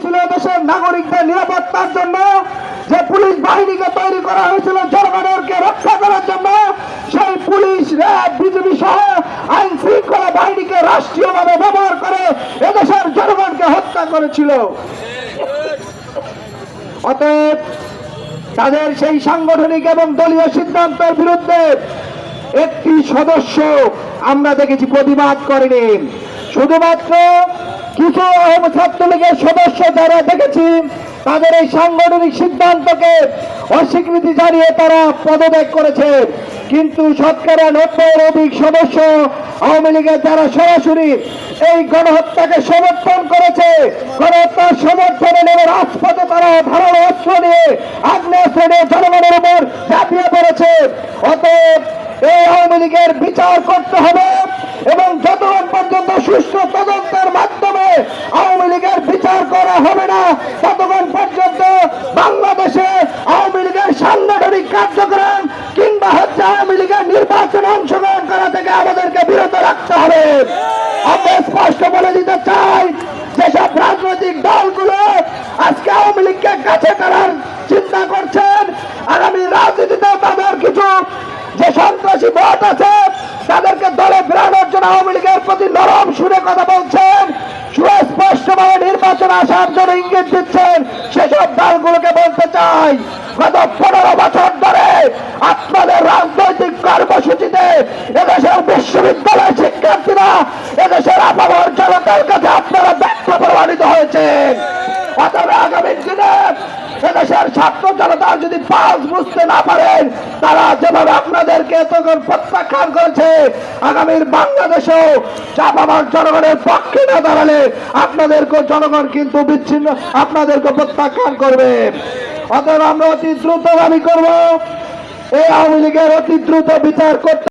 হয়েছিল দেশের নাগরিকদের নিরাপত্তার জন্য, যে পুলিশ বাহিনীকে তৈরি করা হয়েছিল জনগণকে রক্ষা করার জন্য, সেই পুলিশ, র্যাব বিজেপি সহ আইন শৃঙ্খলা বাহিনীকে রাষ্ট্রীয়ভাবে ব্যবহার করে এদেশের জনগণকে হত্যা করেছিল। অতএব তাদের সেই সাংগঠনিক এবং দলীয় সিদ্ধান্তের বিরুদ্ধে একটি সদস্য আমরা দেখেছি, প্রতিবাদ করেনি। শুধুমাত্র কিছু ছাত্রলীগের সদস্য যারা দেখেছি, তাদের এই সাংগঠনিক সিদ্ধান্তকে অস্বীকৃতি জানিয়ে তারা পদত্যাগ করেছে। কিন্তু শতকরা নব্বই অধিক সদস্য আওয়ামী লীগের যারা সরাসরি এই গণহত্যাকে সমর্থন করেছে, গণহত্যার সমর্থনে নেমে রাজপথে তারা ধারালো অস্ত্র নিয়ে আগ্নেয়াস্ত্র নিয়ে জনগণের উপর ঝাঁপিয়ে পড়েছে। অতএব এই আওয়ামী লীগের বিচার করতে হবে এবং যতক্ষণ পর্যন্ত সুষ্ঠু তদন্তের মাধ্যমে আওয়ামী লীগের বিচার করা হবে না। ততক্ষণ পর্যন্ত বাংলাদেশে আওয়ামী লীগের সাংগঠনিক কার্যক্রম কিংবা হচ্ছে আওয়ামী লীগের নির্বাচনে অংশগ্রহণ করা থেকে আমাদেরকে বিরত রাখতে হবে। আমরা স্পষ্ট বলে দিতে চাই, যেসব রাজনৈতিক দলগুলো আজকে আওয়ামী লীগকে কাছে করার চিন্তা করছেন, আগামী রাজনীতিতে তাদের কিছু যে সন্ত্রাসী ভোট আছে, তাদেরকে দলে ফেরানোর জন্য আওয়ামী লীগের প্রতি নরম সুরে কথা বলছেন। নির্বাচন আসার জন্য ইঙ্গিত দিচ্ছেন, সেসব দলগুলোকে বলতে চাই, গত পনেরো বছর ধরে আপনাদের রাজনৈতিক কর্মসূচিতে এদেশের বিশ্ববিদ্যালয় শিক্ষার্থীরা, এদেশের আপামর জনতার কাছে এদেশের ছাত্র জনতা যদি পাস বুঝতে না পারেন, তারা যেভাবে আপনাদেরকে তখন প্রত্যাখ্যান করেছে, আগামীর বাংলাদেশেও চাপামার জনগণের পক্ষে না দাঁড়ালে আপনাদেরকে জনগণ কিন্তু বিচ্ছিন্ন, আপনাদেরকে প্রত্যাখ্যান করবে। অতএব আমরা অতি দ্রুত দাবি করব। এই আওয়ামী লীগের অতি দ্রুত বিচার করতে